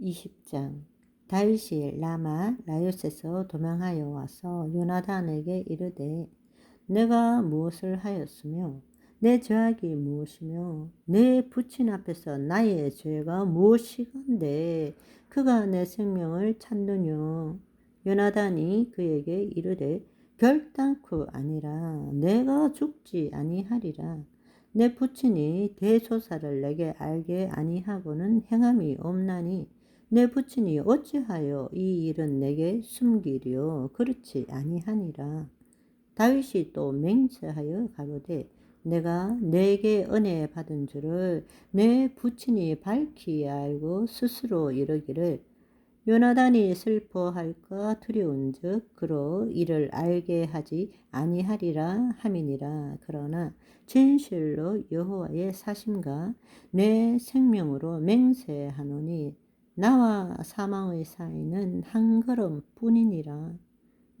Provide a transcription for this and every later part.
20장. 다윗이 라마 라요스에서 도망하여 와서 요나단에게 이르되 내가 무엇을 하였으며 내 죄악이 무엇이며 내 부친 앞에서 나의 죄가 무엇이건데 그가 내 생명을 찾느뇨 요나단이 그에게 이르되 결단코 아니라 내가 죽지 아니하리라. 내 부친이 대소사를 내게 알게 아니하고는 행함이 없나니 내 부친이 어찌하여 이 일은 내게 숨기리요 그렇지 아니하니라. 다윗이 또 맹세하여 가로되 내가 내게 은혜 받은 줄을 내 부친이 밝히 알고 스스로 이르기를 요나단이 슬퍼할까 두려운즉 그로 이를 알게 하지 아니하리라 함이니라. 그러나 진실로 여호와의 사심과 내 생명으로 맹세하노니 나와 사망의 사이는 한 걸음 뿐이니라.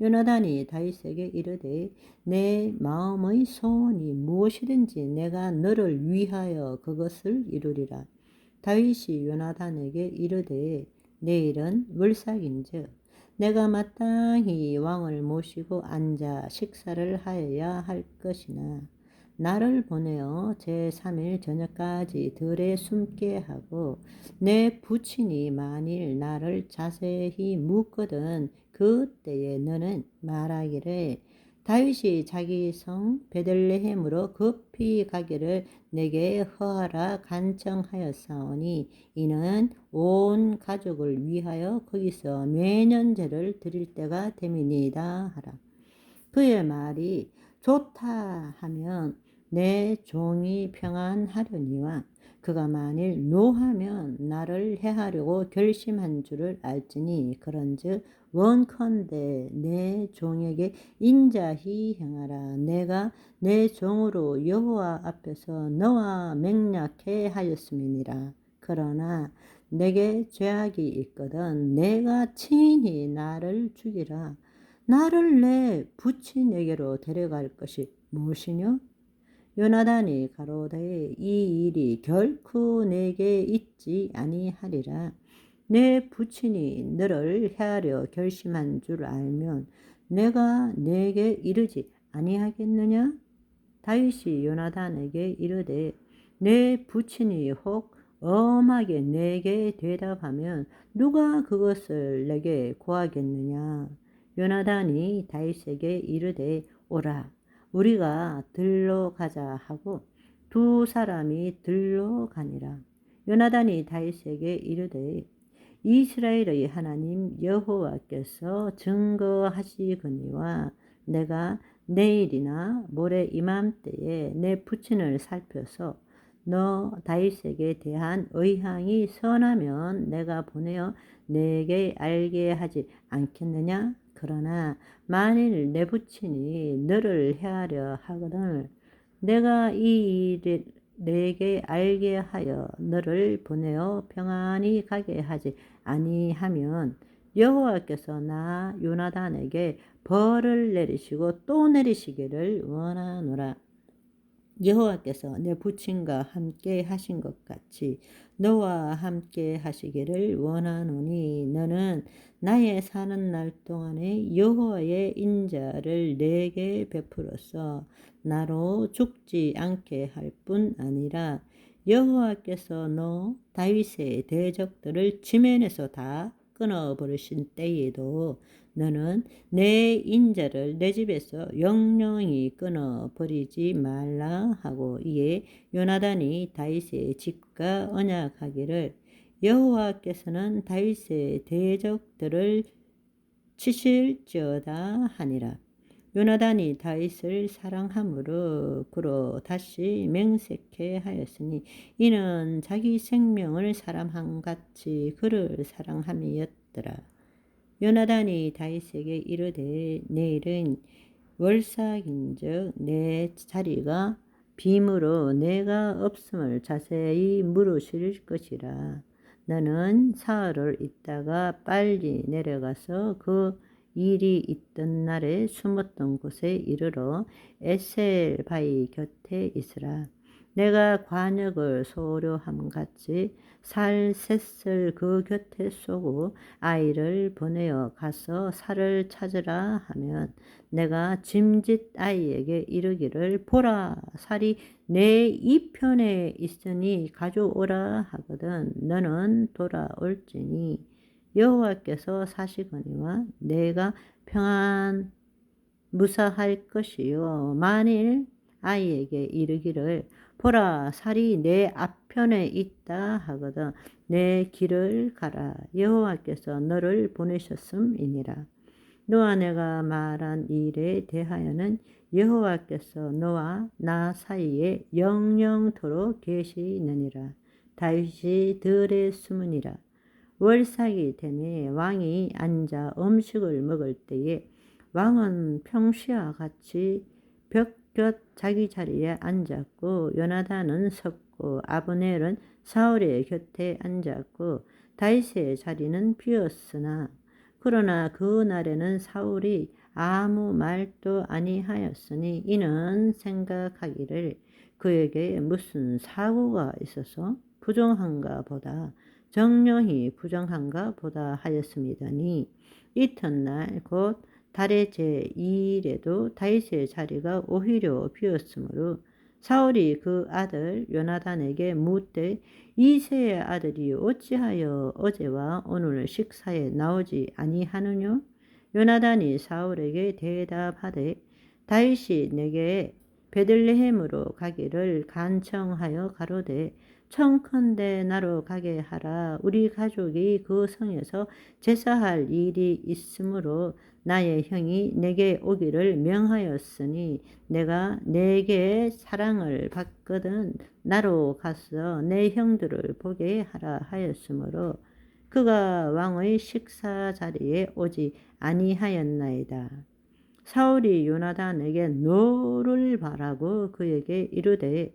요나단이 다윗에게 이르되 내 마음의 소원이 무엇이든지 내가 너를 위하여 그것을 이루리라. 다윗이 요나단에게 이르되 내일은 물삭인즉 내가 마땅히 왕을 모시고 앉아 식사를 하여야 할 것이나 나를 보내어 제3일 저녁까지 들에 숨게 하고 내 부친이 만일 나를 자세히 묻거든 그때에 너는 말하기를 다윗이 자기 성 베들레헴으로 급히 가기를 내게 허하라 간청하였사오니 이는 온 가족을 위하여 거기서 매년제를 드릴 때가 됨이니이다 하라. 그의 말이 좋다 하면 내 종이 평안하려니와 그가 만일 노하면 나를 해하려고 결심한 줄을 알지니 그런즉 원컨대 내 종에게 인자히 행하라. 내가 내 종으로 여호와 앞에서 너와 맹약해 하였음이니라. 그러나 내게 죄악이 있거든 내가 친히 나를 죽이라. 나를 내 부친에게로 데려갈 것이 무엇이뇨 요나단이 가로되 이 일이 결코 내게 있지 아니하리라. 내 부친이 너를 해하려 결심한 줄 알면 내가 내게 이르지 아니하겠느냐? 다윗이 요나단에게 이르되 내 부친이 혹 엄하게 내게 대답하면 누가 그것을 내게 구하겠느냐? 요나단이 다윗에게 이르되 오라 우리가 들러 가자 하고 두 사람이 들러 가니라. 요나단이 다윗에게 이르되 이스라엘의 하나님 여호와께서 증거하시거니와 내가 내일이나 모레 이맘때에 내 부친을 살펴서 너 다윗에게 대한 의향이 선하면 내가 보내어 내게 알게 하지 않겠느냐? 그러나 만일 내 부친이 너를 해하려 하거든 내가 이 일을 내게 알게 하여 너를 보내어 평안히 가게 하지 아니하면 여호와께서 나 요나단에게 벌을 내리시고 또 내리시기를 원하노라. 여호와께서 내 부친과 함께 하신 것 같이 너와 함께 하시기를 원하노니 너는 나의 사는 날 동안에 여호와의 인자를 내게 베풀어서 나로 죽지 않게 할 뿐 아니라 여호와께서 너 다윗의 대적들을 지면에서 다 끊어 버리신 때에도 너는 내 인자를 내 집에서 영영히 끊어 버리지 말라 하고 이에 요나단이 다윗의 집과 언약하기를 여호와께서는 다윗의 대적들을 치실지어다 하니라. 요나단이 다윗을 사랑함으로 그로 다시 맹세케 하였으니 이는 자기 생명을 사람한 같이 그를 사랑함이었더라. 요나단이 다윗에게 이르되 내일은 월삭인즉 내 자리가 빔으로 내가 없음을 자세히 물으실 것이라. 너는 사흘을 있다가 빨리 내려가서 그 일이 있던 날에 숨었던 곳에 이르러 에셀 바위 곁에 있으라. 내가 관역을 소료함 같이 살 셋을 그 곁에 쏘고 아이를 보내어 가서 살을 찾으라 하면 내가 짐짓 아이에게 이르기를 보라. 살이 내 이편에 있으니 가져오라 하거든. 너는 돌아올지니 여호와께서 사시거니와 내가 평안 무사할 것이요. 만일 아이에게 이르기를 보라 살이 내 앞편에 있다 하거든 내 길을 가라. 여호와께서 너를 보내셨음이니라. 너와 내가 말한 일에 대하여는 여호와께서 너와 나 사이에 영영토록 계시느니라. 다윗이 들에 숨으니라 월삭이 되매 왕이 앉아 음식을 먹을 때에 왕은 평시와 같이 벽곁 자기 자리에 앉았고 요나단은 섰고 아브넬은 사울의 곁에 앉았고 다윗의 자리는 비었으나 그러나 그 날에는 사울이 아무 말도 아니하였으니 이는 생각하기를 그에게 무슨 사고가 있어서 부정한가 보다 정령이 부정한가 보다 하였습니다니 이튿날 곧 달의 제2일에도 다윗의 자리가 오히려 비었으므로 사울이 그 아들 요나단에게 묻되 이세의 아들이 어찌하여 어제와 오늘 식사에 나오지 아니하느뇨? 요나단이 사울에게 대답하되 다윗이 내게 베들레헴으로 가기를 간청하여 가로되 청컨대 나로 가게 하라 우리 가족이 그 성에서 제사할 일이 있으므로 나의 형이 내게 오기를 명하였으니 내가 내게 사랑을 받거든 나로 가서 내 형들을 보게 하라 하였으므로 그가 왕의 식사 자리에 오지 아니하였나이다. 사울이 요나단에게 노를 바라고 그에게 이르되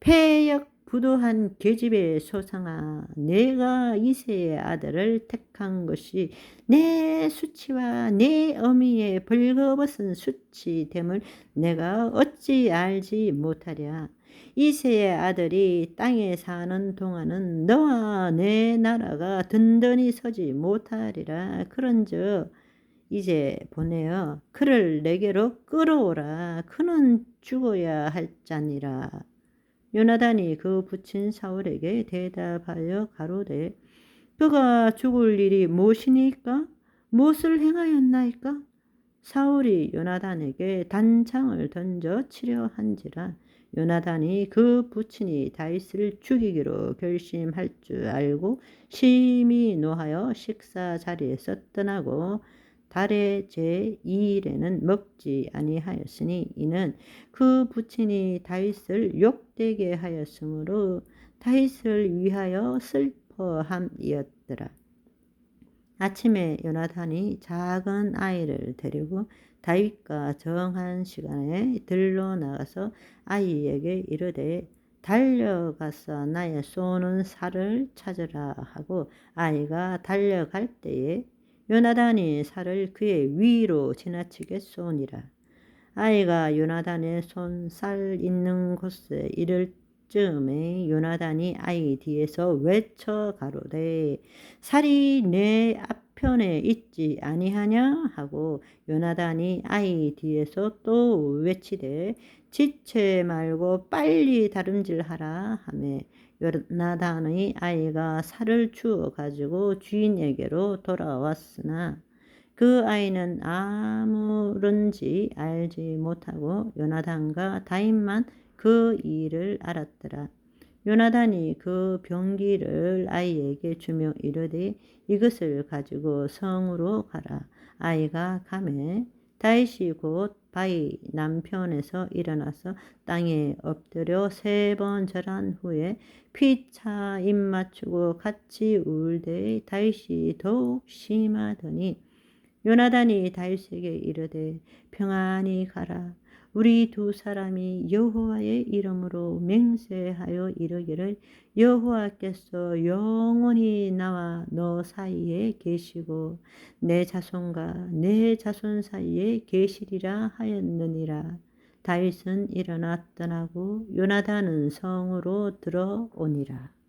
폐역 부도한 계집의 소상아 내가 이세의 아들을 택한 것이 내 수치와 내 어미의 벌거벗은 수치됨을 내가 어찌 알지 못하랴. 이세의 아들이 땅에 사는 동안은 너와 내 나라가 든든히 서지 못하리라 그런즉 이제 보내어 그를 내게로 끌어오라. 그는 죽어야 할 자니라 요나단이 그 부친 사울에게 대답하여 가로되 그가 죽을 일이 무엇이니까? 무엇을 행하였나이까? 사울이 요나단에게 단창을 던져 치려 한지라 요나단이 그 부친이 다윗을 죽이기로 결심할 줄 알고 심히 노하여 식사 자리에서 떠나고 달의 제2일에는 먹지 아니하였으니 이는 그 부친이 다윗을 욕되게 하였으므로 다윗을 위하여 슬퍼함이었더라. 아침에 요나단이 작은 아이를 데리고 다윗과 정한 시간에 들러 나가서 아이에게 이르되 달려가서 나의 쏘는 살을 찾으라 하고 아이가 달려갈 때에 요나단이 살을 그의 위로 지나치게 쏘니라. 아이가 요나단의 손살 있는 곳에 이를 즈음에 요나단이 아이 뒤에서 외쳐 가로되 살이 내 앞편에 있지 아니하냐 하고 요나단이 아이 뒤에서 또 외치되 지체 말고 빨리 다름질하라 하매 요나단의 아이가 살을 주어 가지고 주인에게로 돌아왔으나 그 아이는 아무런지 알지 못하고 요나단과 다인만 그 일을 알았더라. 요나단이 그 병기를 아이에게 주며 이르되 이것을 가지고 성으로 가라. 아이가 가매 다윗이 곧 바위 남편에서 일어나서 땅에 엎드려 세 번 절한 후에 피차 입 맞추고 같이 울되 다윗이 더욱 심하더니 요나단이 다윗에게 이르되 평안히 가라 우리 두 사람이 여호와의 이름으로 맹세하여 이르기를 여호와께서 영원히 나와 너 사이에 계시고 내 자손과 내 자손 사이에 계시리라 하였느니라. 다윗은 일어나 떠나고 요나단은 성으로 들어오니라.